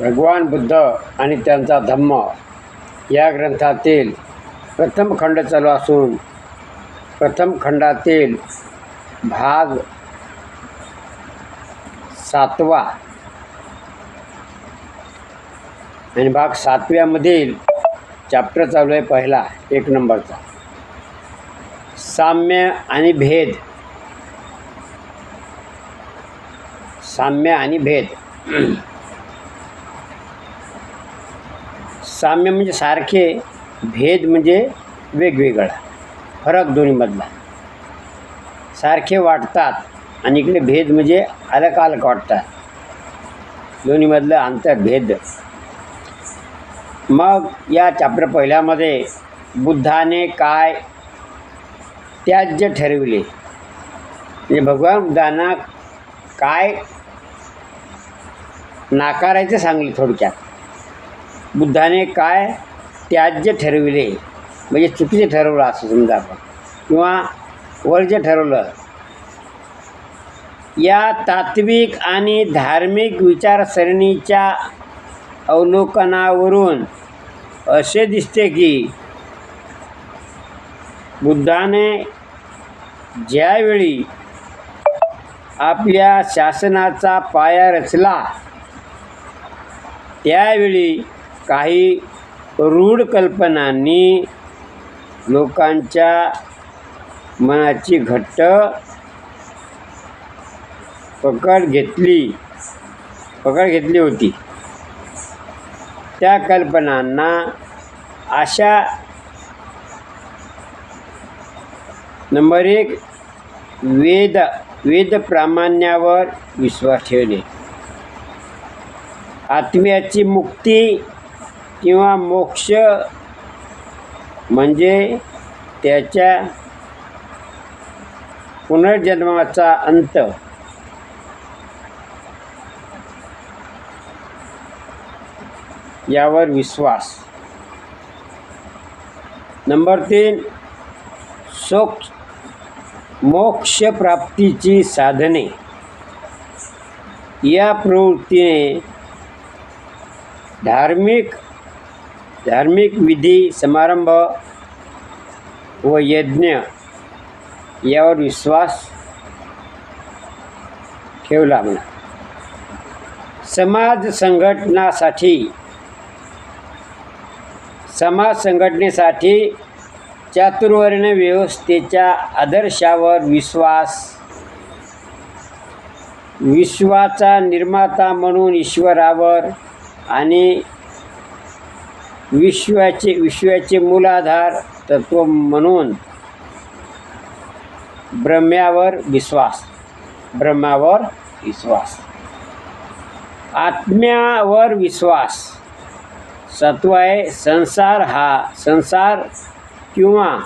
भगवान बुद्ध आणि त्यांचा धम्म या ग्रंथातील प्रथम खंड चालू असून प्रथम खंडातील भाग सातवा आणि भाग सातव्यामधील चॅप्टर चालू आहे पहिला एक नंबरचा. साम्य आणि भेद. साम्य आणि भेद. साम्य म्हणजे सारखे भेद म्हणजे वेगवेगळा. फरक दोन्हीमधला. सारखे वाटतात आणि इकडे भेद म्हणजे अलग अलग वाटतात. दोन्हीमधलं अंतर भेद. मग या चॅप्टर पहिल्यामध्ये बुद्धाने काय त्याज्य ठरविले? म्हणजे भगवान बुद्धांना काय नाकारायचं सांगले थोडक्यात? बुद्धाने काय त्याज्य ठरविले? म्हणजे चुकीचे ठरवलं असं समजा आपण. किंवा वर्ज्य ठरवलं या तात्विक आणि धार्मिक विचारसरणीच्या अवलोकनावरून असे दिसते की बुद्धाने ज्यावेळी आपल्या शासनाचा पाया रचला त्यावेळी काही रूढ कल्पनांनी लोकांच्या मनाची घट्ट पकड घेतली पकड घेतली होती. त्या कल्पनांना अशा नंबर एक वेद वेद प्रामाण्यावर विश्वास ठेवणे. आत्म्याची मुक्ती किंवा मोक्ष म्हणजे त्याच्या पुनर्जन्माचा अंत. यावर विश्वास. नंबर तीन सोक मोक्षप्राप्तीची साधने. या प्रवृत्तीने धार्मिक धार्मिक विधी समारंभ व यज्ञ यावर विश्वास ठेवला म्हणा. समाज संघटनासाठी समाज संघटनेसाठी चातुर्वर्ण व्यवस्थेच्या आदर्शावर विश्वास विश्वाचा निर्माता म्हणून ईश्वरावर आणि विश्वाचे विश्वाचे मूलाधार तत्व म्हणून ब्रह्म्यावर विश्वास. ब्रह्मावर विश्वास. आत्म्यावर विश्वास. सत्व आहे संसार हा. संसार किंवा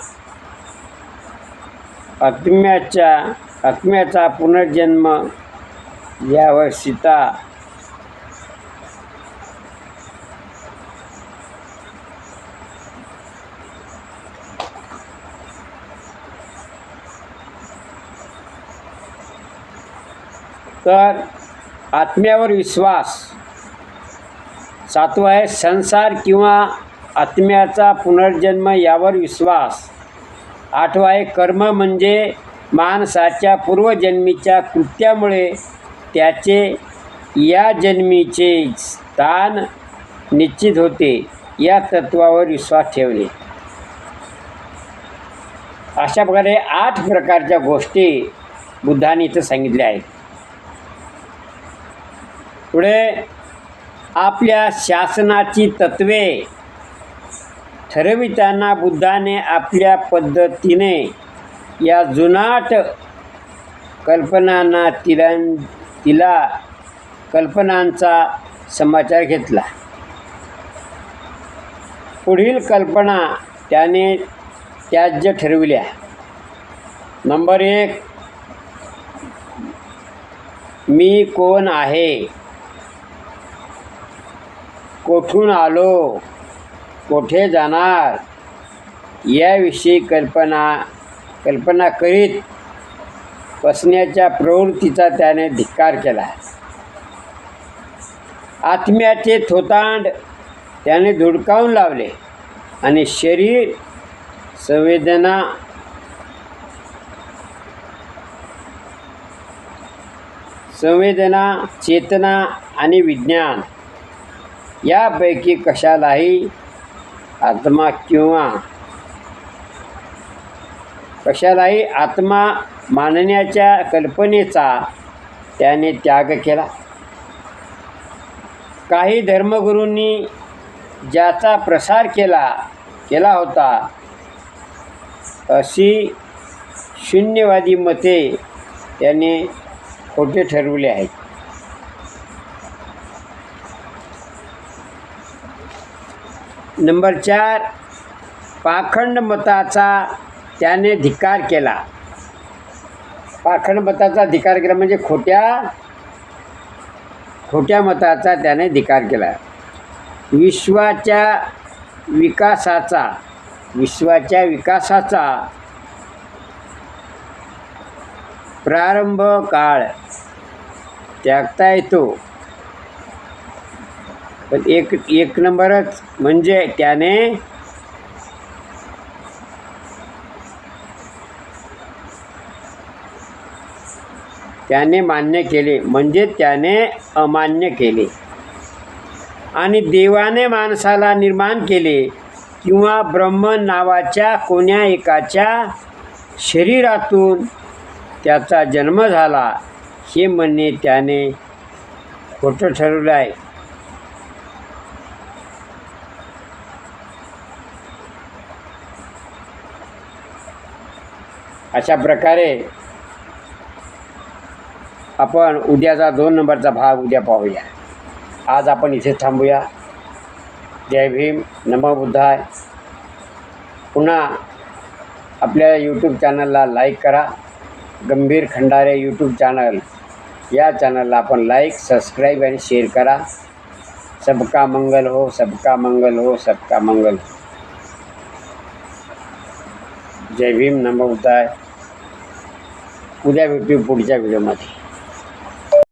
आत्म्याच्या आत्म्याचा पुनर्जन्म यावर सीता तर आत्म्यावर विश्वास. सातवा आहे संसार किंवा आत्म्याचा पुनर्जन्म यावर विश्वास. आठवा आहे कर्म म्हणजे माणसाच्या पूर्वजन्मीच्या कृत्यामुळे त्याचे या जन्मीचे स्थान निश्चित होते. या तत्वावर विश्वास ठेवणे. अशा प्रकारे आठ प्रकारच्या गोष्टी बुद्धाने इथं सांगितल्या आहेत. पुढे आपल्या शासनाची तत्वे ठरविताना बुद्धाने आपल्या पद्धतीने या जुनाट कल्पनांना तिला तिला कल्पनांचा समाचार घेतला. पुढील कल्पना त्याने त्याज्य ठरविल्या. नंबर एक मी कोण आहे? कोठून आलो? कोठे जाणार? याविषयी कल्पना कल्पना करीत बसण्याच्या प्रवृत्तीचा त्याने धिक्कार केला. आत्म्याचे थोतांड त्याने धुडकावून लावले आणि शरीर संवेदना संवेदना चेतना आणि विज्ञान यापैकी कशालाही आत्मा किंवा कशालाही आत्मा मानण्याच्या कल्पनेचा त्याने त्याग केला. काही धर्मगुरूंनी ज्याचा प्रसार केला केला होता अशी शून्यवादी मते त्याने खोटे ठरवले आहेत. नंबर चार पाखंड मताचा त्याने धिकार केला. पाखंड मताचा धिकार केला म्हणजे खोट्या खोट्या मताचा त्याने धिकार केला. विश्वाच्या विकासाचा विश्वाच्या विकासाचा प्रारंभ काळ त्यागता येतो. पण एक एक नंबरच म्हणजे त्याने त्याने मान्य केले. म्हणजे त्याने अमान्य केले. आणि देवाने माणसाला निर्माण केले किंवा ब्रह्म नावाच्या कोण्या एकाच्या शरीरातून त्याचा जन्म झाला हे म्हणणे त्याने खोटं ठरवलं आहे. अशा प्रकारे आपण उद्याचा दोन नंबरचा भाग उद्या पाहूया. आज आपण इथे थांबूया. जय भीम. नमो बुद्धाय. पुन्हा आपल्या यूट्यूब चॅनलला लाईक करा. गंभीर खंडारे यूट्यूब चॅनल या चॅनलला आपण लाईक सबस्क्राईब आणि शेअर करा. सबका मंगल हो सबका मंगल हो सबका मंगल हो. जय भीम. नमोबुद्धाय उद्या भेटू पुढच्या व्हिडिओमध्ये